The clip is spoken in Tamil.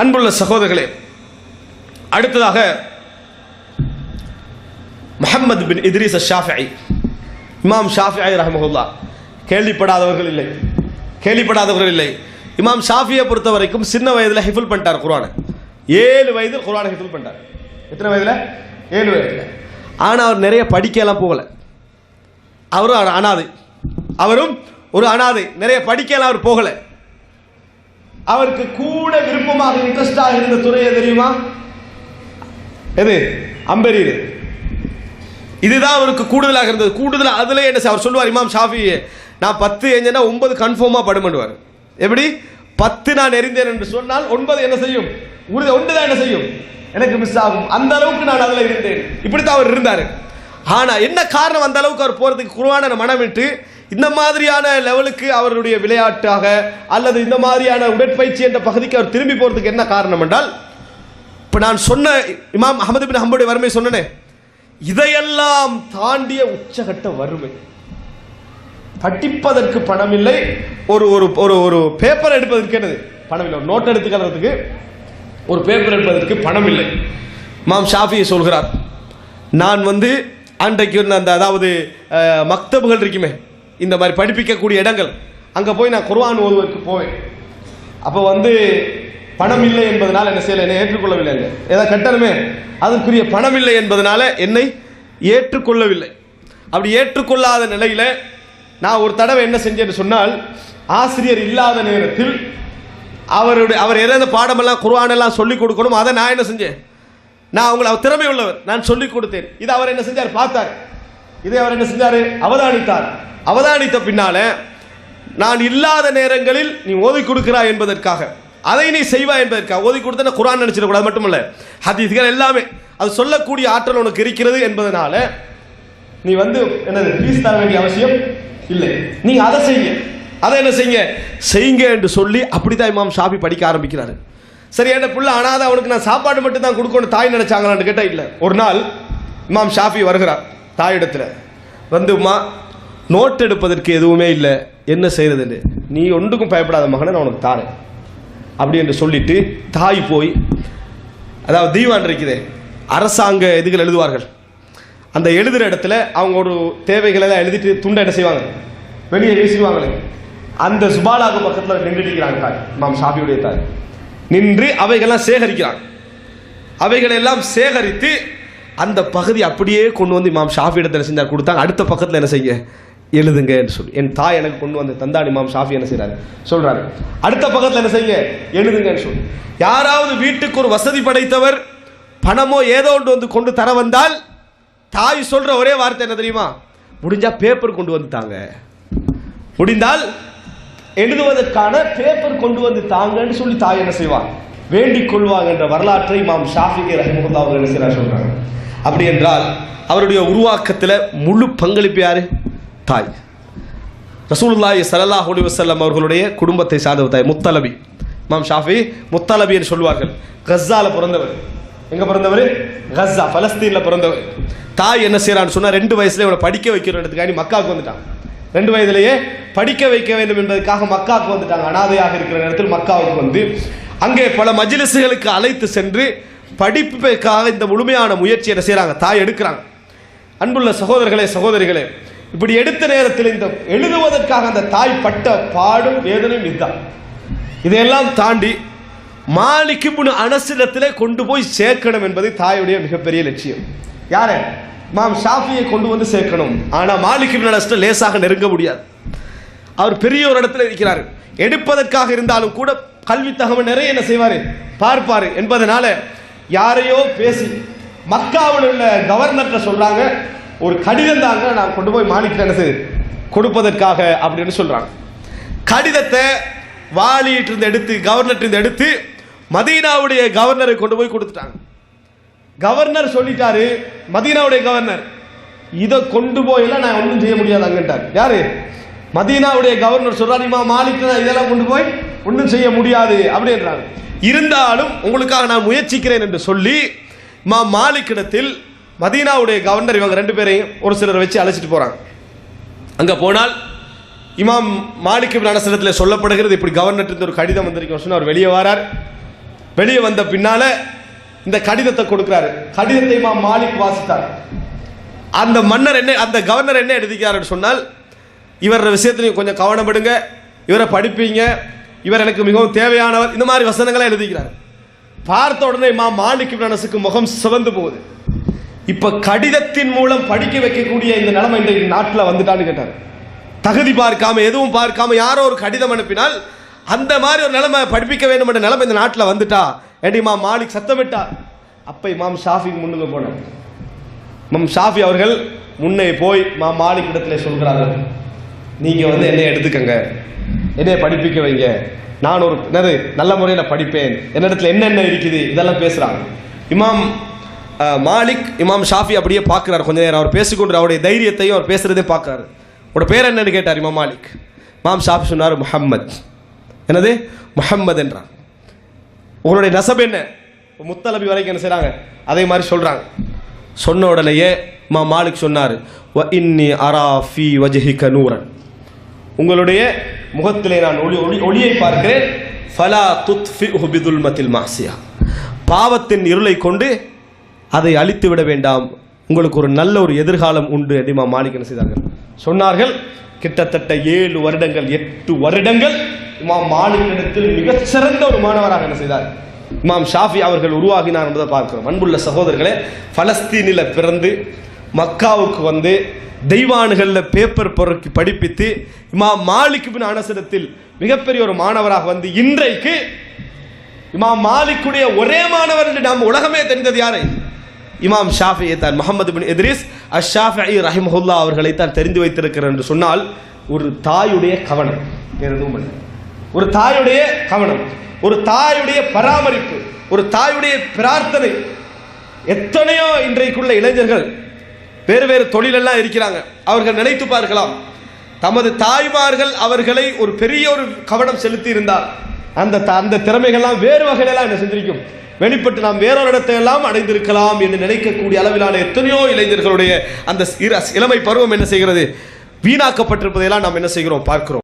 அன்புள்ள சகோதரர்களே அடுத்ததாக முஹம்மது பின் இத்ரீஸ் ஷாஃபி இமாம் ஷாஃபிஐ ரஹமஹுல்லா. கேள்விப்படாதவர்கள் இல்லை. கேள்விப்படாதவர்கள் இல்லை. இமாம் ஷாஃபியை பொறுத்த வரைக்கும் சின்ன வயதில் ஹிஃபுல் பண்ணிட்டார் குரானை ஏழு வயதில் குரானை ஹிஃபுல் பண்ணிட்டார். எத்தனை வயதில்? ஏழு வயதில். ஆனால் அவர் நிறைய படிக்கலாம் போகலை. அவரும் அனாதை. அவரும் ஒரு அனாதை. நிறைய படிக்கலாம் அவர் போகலை. அவருக்கு கூட விருப்பமாக இன்ட்ரெஸ்டாக இருந்த துறையை தெரியுமா? எது? அம்பரீர் இதுதான் அவருக்கு கூடுதலாக இருந்தது. கூடுதலாக அதில் என்ன அவர் சொல்லுவார் இமாம் ஷாஃபி நான் பத்து எஞ்சனா ஒன்பது கன்ஃபார்மாக படுமண்டுவார் எப்படி? பத்து நான் எறிந்தேன் என்று சொன்னால் ஒன்பது என்ன செய்யும்? உறுதி ஒன்று தான் என்ன செய்யும்? எனக்கு மிஸ் ஆகும். அந்த அளவுக்கு நான் அதில் இருந்தேன். இப்படித்தான் அவர் இருந்தார். ஆனால் என்ன காரணம் அந்த அளவுக்கு அவர் போகிறதுக்கு குருவான மனம் விட்டு இந்த மாதிரியான லெவலுக்கு அவருடைய விளையாட்டாக அல்லது இந்த மாதிரியான உடற்பயிற்சி என்ற பகுதிக்கு அவர் திரும்பி போகிறதுக்கு என்ன காரணம் என்றால் இப்போ நான் சொன்ன இமாம் அகமது பின் ஹம்புடைய வறுமை சொன்னனே இதையெல்லாம் தாண்டிய உச்சகட்ட வறுமை. படிப்பதற்கு பணம் இல்லை ஒரு ஒரு ஒரு ஒரு பேப்பர் எடுப்பதற்கு என்னது? பணம் இல்லை ஒரு நோட் எடுத்துக்கிறதுக்கு ஒரு பேப்பர் எடுப்பதற்கு பணம் இல்லை இமாம் ஷாஃபியை சொல்கிறார் நான் வந்து அன்றைக்கு இருந்த அந்த அதாவது மக்தபுகள் இருக்குமே இந்த மாதிரி படிப்பிக்கக்கூடிய இடங்கள். அங்கே போய் நான் குர்வான் ஒருவருக்கு போவேன். அப்போ வந்து பணம் இல்லை என்பதனால் என்ன செய்யலை? என்னை ஏற்றுக்கொள்ளவில்லை இல்லை. ஏதாவது கட்டணமே? அதற்குரிய பணம் இல்லை என்பதனால என்னை ஏற்றுக்கொள்ளவில்லை. அப்படி ஏற்றுக்கொள்ளாத நிலையில் நான் ஒரு தடவை என்ன செஞ்சேன்னு சொன்னால் ஆசிரியர் இல்லாத நேரத்தில் அவருடைய அவர் எதாவது பாடமெல்லாம் குர்வானெல்லாம் சொல்லிக் கொடுக்கணும். அதை நான் என்ன செஞ்சேன்? நான் அவங்களை அவர் திறமை உள்ளவர் நான் சொல்லிக் கொடுத்தேன். இதை அவர் என்ன செஞ்சார்? பார்த்தார். இதை அவர் என்ன செஞ்சார்? அவதானித்தார். அவதானித்த பின்னால நான் இல்லாத நேரங்களில் நீ ஓதி கொடுக்கிறாய் என்பதற்காக. அதை நீ செய்வாய் என்பதற்காக. ஓதி கொடுத்தா குரான் நினைச்சிடக்கூடாது மட்டுமல்ல. ஹதீஸ்கள் எல்லாமே. அது சொல்லக்கூடிய ஆற்றல் உனக்கு இருக்கிறது என்பதனால நீ வந்து என்னது ஃபீஸ் தர வேண்டிய அவசியம் இல்லை. நீ அதை செய்ய. அதை என்ன செய்யுங்க? செய்யுங்க என்று சொல்லி அப்படிதான் இமாம் ஷாஃபி படிக்க ஆரம்பிக்கிறாரு. சரி என்ன புள்ள அனாதை அவனுக்கு நான் சாப்பாடு மட்டும் தான் கொடுக்கணும் தாய் நினைச்சாங்களான்னு கேட்டா இல்லை. ஒரு நாள் இமாம் ஷாஃபி வருகிறார் தாயிடத்துல. வந்து உமா நோட் எடுப்பதற்கு எதுவுமே இல்லை. என்ன செய்யறதுன்னு நீ ஒன்றுக்கும் பயப்படாத மகனை நான் உனக்கு தாரேன். அப்படி என்று சொல்லிட்டு தாய் போய் அதாவது தீவான் இருக்குதே அரசாங்க இதுகள் எழுதுவார்கள். அந்த எழுதுகிற இடத்துல அவங்க ஒரு தேவைகளை எல்லாம் எழுதிட்டு துண்டை என்ன செய்வாங்க? வெளியே வீசிடுவாங்களே அந்த சுபாலாக்கு பக்கத்தில் நின்றுடிக்கிறாங்க தாய் மாம் ஷாஃபியுடைய தாய். நின்று அவைகள்லாம் சேகரிக்கிறாங்க அவைகளெல்லாம் சேகரித்து அந்த பகுதி அப்படியே கொண்டு வந்து இமாம் ஷாஃபி இடத்துல செஞ்சார். கொடுத்தாங்க. அடுத்த பக்கத்தில் என்ன செய்ய எழுதுங்க சொல்லி. என் தாய் எனக்கு கொண்டு வந்து தந்தாடி மாம் ஷாஃபி என்ன செய்கிறாரு சொல்கிறாரு அடுத்த பக்கத்தில் என்ன செய்யுங்க? எழுதுங்கன்னு சொல்லி. யாராவது வீட்டுக்கு ஒரு வசதி படைத்தவர் பணமோ ஏதோ ஒன்று வந்து கொண்டு தர வந்தால் தாய் சொல்கிற ஒரே வார்த்தை என்ன தெரியுமா? முடிஞ்சால் பேப்பர் கொண்டு வந்து தாங்க. முடிந்தால் எழுதுவதற்கான பேப்பர் கொண்டு வந்து தாங்கன்னு சொல்லி தாய் என்ன செய்வான் வேண்டிக் கொள்வாங்க என்ற வரலாற்றை மாம் ஷாஃபிகே ரஹிமுல்லா அவர்கள் என்ன செய்கிறார் சொல்கிறாங்க அப்படி என்றால் அவருடைய உருவாக்கத்தில் முழு பங்களிப்பு யாரு? தாய். ரசூலுல்லாஹி ஸல்லல்லாஹு அலைஹி வசல்லம் அவர்களுடைய குடும்பத்தை சார்ந்த தாய் முத்தலபி. மாம் ஷாஃபி முத்தலபி என்று சொல்வார்கள். கஸ்ஸால பிறந்தவர். எங்கே பிறந்தவர்? கஸ்ஸா பலஸ்தீனில் பிறந்தவர். தாய் என்ன செய்கிறான்னு சொன்னால் ரெண்டு வயசுல இவனை படிக்க வைக்கிறதுக்காண்டி மக்காவுக்கு வந்துட்டான். ரெண்டு வயதிலேயே படிக்க வைக்க வேண்டும் என்பதற்காக மக்காவுக்கு வந்துட்டாங்க. அனாதையாக இருக்கிற நேரத்தில் மக்காவுக்கு வந்து அங்கே பல மஜிலிசுகளுக்கு அழைத்து சென்று படிப்புக்காக இந்த முழுமையான முயற்சி என்ன செய்கிறாங்க தாய் எடுக்கிறாங்க. அன்புள்ள சகோதரர்களே சகோதரிகளே இப்படி எடுத்த நேரத்தில் இந்த எழுதுவதற்காக அந்த தாய் பட்ட பாடும் வேதனையும் இதுதான். இதையெல்லாம் தாண்டி மாலிக்கு முன் அனசிடத்திலே கொண்டு போய் சேர்க்கணும் என்பது தாயுடைய மிகப்பெரிய லட்சியம். யார? மாம் ஷாஃபியை கொண்டு வந்து சேர்க்கணும். ஆனால் மாலிக்கு முன் அனஸ்ட லேசாக நெருங்க முடியாது. அவர் பெரிய ஒரு இடத்துல இருக்கிறார். எடுப்பதற்காக இருந்தாலும் கூட கல்வி தகவல் நிறைய என்ன செய்வார்? பார்ப்பார். என்பதனால யாரையோ பேசி மக்காவில் உள்ள கவர்னர்கிட்ட சொல்றாங்க ஒரு கடிதம் தாங்க நான் கொண்டு போய் மாணிக்கிட்ட என்ன கொடுப்பதற்காக அப்படின்னு சொல்றாங்க. கடிதத்தை வாலிட்டு இருந்து எடுத்து கவர்னர் இருந்து எடுத்து மதீனாவுடைய கவர்னரை கொண்டு போய் கொடுத்துட்டாங்க. கவர்னர் சொல்லிட்டாரு மதீனாவுடைய கவர்னர் இதை கொண்டு போயெல்லாம் நான் ஒன்றும் செய்ய முடியாது அங்கன்ட்டார் யாரு? மதீனாவுடைய கவர்னர் சொல்றாரு இமா மாலிக் இதெல்லாம் கொண்டு போய் ஒன்றும் செய்ய முடியாது அப்படின்றாரு இருந்தாலும் உங்களுக்காக நான் முயற்சிக்கிறேன் என்று சொல்லி மா மாலிக்கிடத்தில் மதீனாவுடைய கவர்னர் இவங்க ரெண்டு பேரையும் ஒரு சிலரை வச்சு அழைச்சிட்டு போகிறாங்க அங்கே போனால் இமாம் மாலிக் நடசனத்தில் இடத்துல சொல்லப்படுகிறது இப்படி கவர்னர் ஒரு கடிதம் வந்திருக்கும் சொன்னா அவர் வெளியே வரார். வெளியே வந்த பின்னால இந்த கடிதத்தை கொடுக்குறாரு. கடிதத்தை இமாம் மாலிக் வாசித்தார். அந்த மன்னர் என்ன அந்த கவர்னர் என்ன எழுதிக்கிறாருன்னு சொன்னால் இவர் விஷயத்திலையும் கொஞ்சம் கவனப்படுங்க இவரை படிப்பீங்க இவர் எனக்கு மிகவும் தேவையானவர். இந்த மாதிரி வசனங்களை எழுதிக்கிறார். பார்த்த உடனே இமாம் மாலிக் நனசுக்கு முகம் சிவந்து போகுது. இப்ப கடிதத்தின் மூலம் படிக்க வைக்கக்கூடிய இந்த நிலைமை இன்றைக்கு நாட்டில் வந்துட்டான்னு கேட்டார். தகுதி பார்க்காம எதுவும் பார்க்காம யாரோ ஒரு கடிதம் அனுப்பினால் அந்த மாதிரி ஒரு நிலைமை படிப்பிக்க வேண்டும் என்ற நிலைமை இந்த நாட்டில் வந்துட்டா. ஏடி மாம் மாலிக் சத்தமிட்டார். அப்ப மாம் ஷாஃபி முன்னுக்கு போனார். மாம் ஷாஃபி அவர்கள் முன்னே போய் மாம் மாலிக் இடத்துல சொல்கிறார்கள். நீங்க வந்து என்னை எடுத்துக்கங்க. என்னைய படிப்பிக்க வைங்க. நான் ஒரு என்னது நல்ல முறையில் படிப்பேன். என்னிடத்துல என்னென்ன இருக்குது? இதெல்லாம் பேசுகிறாங்க இமாம் மாலிக் இமாம் ஷாஃபி அப்படியே பார்க்குறாரு கொஞ்ச நேரம். அவர் பேசிக்கொண்டு அவருடைய தைரியத்தையும் அவர் பேசுகிறதையும் பார்க்குறாரு. உங்களோட பேர் என்னன்னு கேட்டார் இமாம் மாலிக். இமாம் ஷாஃபி சொன்னார் முஹம்மத். என்னது? முஹம்மது என்றார். உங்களுடைய நசப் என்ன? முத்தலபி வரைக்கும் என்ன செய்கிறாங்க அதே மாதிரி சொல்கிறாங்க சொன்ன உடனேயே மா மாலிக் சொன்னார் வ இன்னி அரா ஃபி நூரன். உங்களுடைய முகத்திலே நான் ஒளி ஒளி ஒளியை பார்க்கிறேன். ஃபலா துத் ஃபி ஹுபிதுல் மத்தில் மாசியா. பாவத்தின் இருளை கொண்டு அதை அழித்து விட வேண்டாம். உங்களுக்கு ஒரு நல்ல ஒரு எதிர்காலம் உண்டு என்று இமாம் செய்தார்கள்? சொன்னார்கள் கிட்டத்தட்ட ஏழு வருடங்கள் எட்டு வருடங்கள் இமாம் மாலிக்கிடத்தில் மிகச்சிறந்த ஒரு மாணவராக என்ன செய்தார்? இமாம் ஷாஃபி அவர்கள் உருவாகினார் என்பதை பார்க்கிறோம். அன்புள்ள சகோதரர்களே பலஸ்தீனில் பிறந்து மக்காவுக்கு வந்து தெய்வானுகளில் பேப்பர் பொறுக்கி படிப்பித்து இமாம் மாலிக் பின் அனசரத்தில் மிகப்பெரிய ஒரு மாணவராக வந்து இன்றைக்கு இமாம் மாலிக்குடைய ஒரே மாணவர் என்று நாம் உலகமே தெரிந்தது யாரை? இமாம் ஷாஃபியை தான் முகமது பின் இத்ரிஸ் அஷாஃபி ரஹிமஹுல்லா அவர்களை தான் தெரிந்து வைத்திருக்கிறார் என்று சொன்னால் ஒரு தாயுடைய கவனம் எதுவும் ஒரு தாயுடைய கவனம் ஒரு தாயுடைய பராமரிப்பு ஒரு தாயுடைய பிரார்த்தனை. எத்தனையோ இன்றைக்குள்ள இளைஞர்கள் வேறு வேறு தொழிலெல்லாம் இருக்கிறாங்க. அவர்கள் நினைத்து பார்க்கலாம் தமது தாய்மார்கள் அவர்களை ஒரு பெரிய ஒரு கவனம் செலுத்தி இருந்தால் அந்த அந்த திறமைகள்லாம் வேறு வகையிலெல்லாம் என்ன செஞ்சிருக்கும் வெளிப்பட்டு நாம் வேறொரு இடத்தை எல்லாம் அடைந்திருக்கலாம் என்று நினைக்கக்கூடிய அளவிலான எத்தனையோ இளைஞர்களுடைய அந்த இளமை பருவம் என்ன செய்கிறது? வீணாக்கப்பட்டிருப்பதையெல்லாம் நாம் என்ன செய்கிறோம்? பார்க்கிறோம்.